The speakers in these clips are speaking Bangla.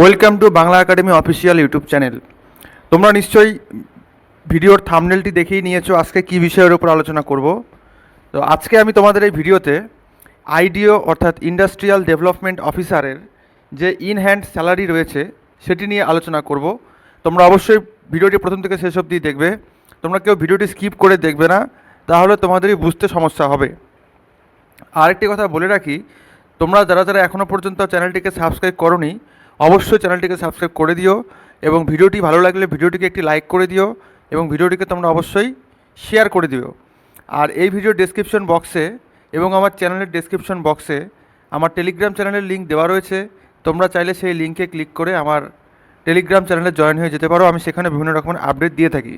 Welcome to Bangla Academy official YouTube channel তোমরা নিশ্চয়ই ভিডিওর থামনেলটি দেখেই নিয়েছো, আজকে কী বিষয়ের উপর আলোচনা করব? তো আজকে আমি তোমাদের এই ভিডিওতে আইডিও অর্থাৎ ইন্ডাস্ট্রিয়াল ডেভেলপমেন্ট অফিসারের যে ইন হ্যান্ড স্যালারি রয়েছে, সেটি নিয়ে আলোচনা করব। তোমরা অবশ্যই ভিডিওটি প্রথম থেকে শেষ অবধি দেখবে। তোমরা কেউ ভিডিওটি স্কিপ করে দেখবে না, তাহলে তোমাদেরই বুঝতে সমস্যা হবে। আরেকটি কথা বলে রাখি, তোমরা যারা যারা এখনও পর্যন্ত চ্যানেলটিকে সাবস্ক্রাইব করনি অবশ্যই চ্যানেলটিকে সাবস্ক্রাইব করে দিও এবং ভিডিওটি ভালো লাগলে ভিডিওটিকে একটি লাইক করে দিও এবং ভিডিওটিকে তোমরা অবশ্যই শেয়ার করে দিও। আর এই ভিডিও ডেসক্রিপশন বক্সে এবং আমার চ্যানেলের ডেসক্রিপশন বক্সে আমার টেলিগ্রাম চ্যানেলের লিঙ্ক দেওয়া রয়েছে। তোমরা চাইলে সেই লিঙ্কে ক্লিক করে আমার টেলিগ্রাম চ্যানেলে জয়েন হয়ে যেতে পারো। আমি সেখানে বিভিন্ন রকমের আপডেট দিয়ে থাকি।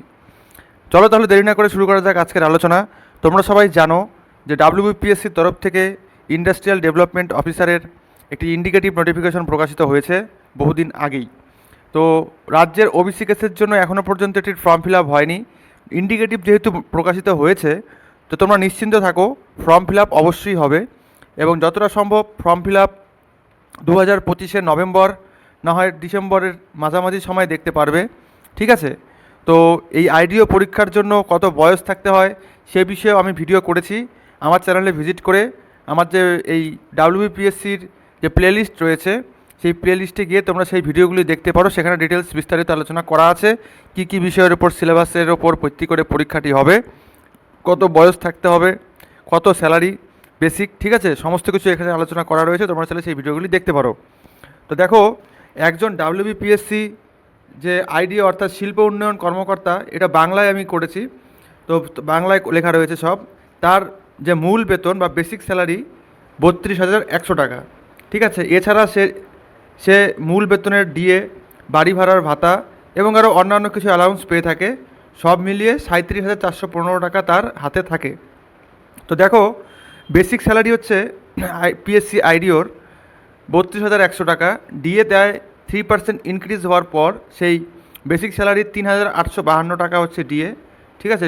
চলো তাহলে দেরি না করে শুরু করা যাক আজকের আলোচনা। তোমরা সবাই জানো যে ডাব্লিউবিপিএসসির তরফ থেকে ইন্ডাস্ট্রিয়াল ডেভেলপমেন্ট অফিসারের একটি ইন্ডিকেটিভ নোটিফিকেশন প্রকাশিত হয়েছে বহুদিন আগেই। তো রাজ্যের ওবিসি কেসের জন্য এখনও পর্যন্ত এটির ফর্ম ফিল আপ হয়নি। ইন্ডিকেটিভ যেহেতু প্রকাশিত হয়েছে, তো তোমরা নিশ্চিন্ত থাকো ফর্ম ফিল আপ অবশ্যই হবে এবং যতটা সম্ভব ফর্ম ফিল আপ দু হাজার পঁচিশের নভেম্বর, না হয় ডিসেম্বরের মাঝামাঝি সময় দেখতে পারবে। ঠিক আছে? তো এই আইডিও পরীক্ষার জন্য কত বয়স থাকতে হয় সে বিষয়েও আমি ভিডিও করেছি। আমার চ্যানেলে ভিজিট করে, আমার যে এই ডাব্লিউবিপিএসসির যে প্লেলিস্ট রয়েছে, সেই প্লেলিস্টে গিয়ে তোমরা সেই ভিডিওগুলি দেখতে পারো। সেখানে ডিটেলস বিস্তারিত আলোচনা করা আছে, কি কি বিষয়ের ওপর সিলেবাসের ওপর ভিত্তি করে পরীক্ষাটি হবে, কত বয়স থাকতে হবে, কত স্যালারি বেসিক ঠিক আছে? সমস্ত কিছু এখানে আলোচনা করা রয়েছে, তোমরা চাইলে সেই ভিডিওগুলি দেখতে পারো। তো দেখো, একজন ডাব্লিউবিপিএসসি যে আইডিয়া অর্থাৎ শিল্প উন্নয়ন কর্মকর্তা, এটা বাংলায় আমি করেছি, তো বাংলায় লেখা রয়েছে সব, তার যে মূল বেতন বা বেসিক স্যালারি বত্রিশ হাজার একশো টাকা। ঠিক আছে? এছাড়া সে সে মূল বেতনের ডিএ, বাড়ি ভাড়ার ভাতা এবং আরও অন্যান্য কিছু অ্যালাউন্স পেয়ে থাকে। সব মিলিয়ে সাঁত্রিশ হাজার চারশো পনেরো টাকা তার হাতে থাকে। তো দেখো বেসিক স্যালারি হচ্ছে পিএসসি আইডিওর বত্রিশ হাজার একশো টাকা। ডিএ দেয় থ্রি পার্সেন্ট ইনক্রিজ হওয়ার পর সেই বেসিক স্যালারি তিন হাজার আটশো বাহান্ন টাকা হচ্ছে ডিএ। ঠিক আছে?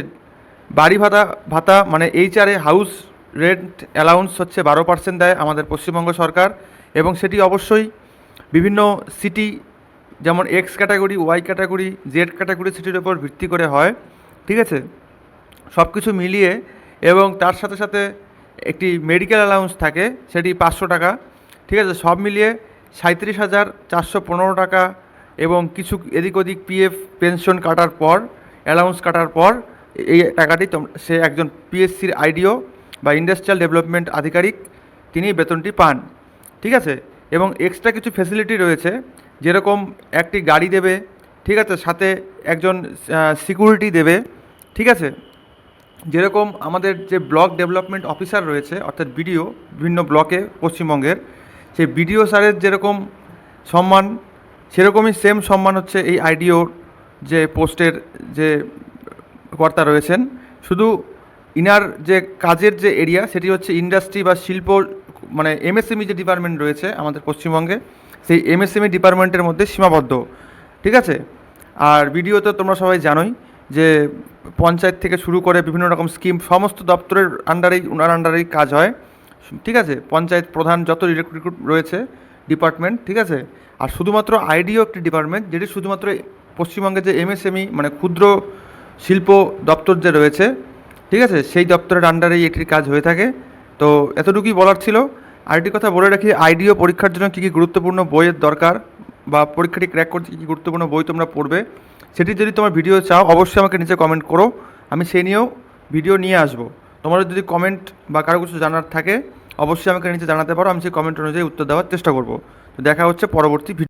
বাড়ি ভাতা ভাতা মানে এইচআরএ হাউস রেন্ট অ্যালাউন্স হচ্ছে বারো পার্সেন্ট দেয় আমাদের পশ্চিমবঙ্গ সরকার। এবং সেটি অবশ্যই বিভিন্ন সিটি যেমন X category Y category Z category সিটির ওপর ভিত্তি করে হয়, ঠিক আছে? সব কিছু মিলিয়ে এবং তার সাথে সাথে একটি মেডিকেল অ্যালাউন্স থাকে, সেটি পাঁচশো টাকা, ঠিক আছে? সব মিলিয়ে সাঁত্রিশ হাজার চারশো পনেরো টাকা এবং কিছু এদিক ওদিক পিএফ পেনশন কাটার পর অ্যালাউন্স কাটার পর, এই টাকাটি সে একজন পিএসসির আইডিও বা ইন্ডাস্ট্রিয়াল ডেভেলপমেন্ট আধিকারিক, তিনি বেতনটি পান। ঠিক আছে? এবং এক্সট্রা কিছু ফেসিলিটি রয়েছে, যেরকম একটি গাড়ি দেবে, ঠিক আছে? সাথে একজন সিকিউরিটি দেবে, ঠিক আছে? যেরকম আমাদের যে ব্লক ডেভেলপমেন্ট অফিসার রয়েছে, অর্থাৎ বিডিও বিভিন্ন ব্লকে পশ্চিমবঙ্গের, সেই বিডিও স্যারের যেরকম সম্মান, সেরকমই সেম সম্মান হচ্ছে এই আইডিওর যে পোস্টের যে কর্তা রয়েছেন। শুধু ইনার যে কাজের যে এরিয়া সেটি হচ্ছে ইন্ডাস্ট্রি বা শিল্প মানে এমএসএমই যে ডিপার্টমেন্ট রয়েছে আমাদের পশ্চিমবঙ্গে, সেই এমএসএমই ডিপার্টমেন্টের মধ্যে সীমাবদ্ধ, ঠিক আছে? আর বিডিও তো তোমরা সবাই জানোই যে পঞ্চায়েত থেকে শুরু করে বিভিন্ন রকম স্কিম সমস্ত দপ্তরের আন্ডারেই ওনার আন্ডারেই কাজ হয়, ঠিক আছে? পঞ্চায়েত প্রধান যত রিক্রুট রয়েছে ডিপার্টমেন্ট ঠিক আছে? আর শুধুমাত্র আইডিও একটি ডিপার্টমেন্ট যেটি শুধুমাত্র পশ্চিমবঙ্গে যে এমএসএমই মানে ক্ষুদ্র শিল্প দপ্তর যে রয়েছে, ঠিক আছে? সেই দপ্তরের আন্ডারেই এটির কাজ হয়ে থাকে। তো এতটুকুই বলার ছিল। আরেকটি কথা বলে রাখি, আইডিও পরীক্ষার জন্য কী কী গুরুত্বপূর্ণ বইয়ের দরকার বা পরীক্ষাটি ক্র্যাক করতে কী কী গুরুত্বপূর্ণ বই তোমরা পড়বে, সেটি যদি তোমার ভিডিও চাও, অবশ্যই আমাকে নিচে কমেন্ট করো। আমি সেই নিয়েও ভিডিও নিয়ে আসব। তোমার যদি কমেন্ট বা কারও কিছু জানার থাকে, অবশ্যই আমাকে নিচে জানাতে পারো। আমি সেই কমেন্ট অনুযায়ী উত্তর দেওয়ার চেষ্টা করব। তো দেখা হচ্ছে পরবর্তী ভিডিও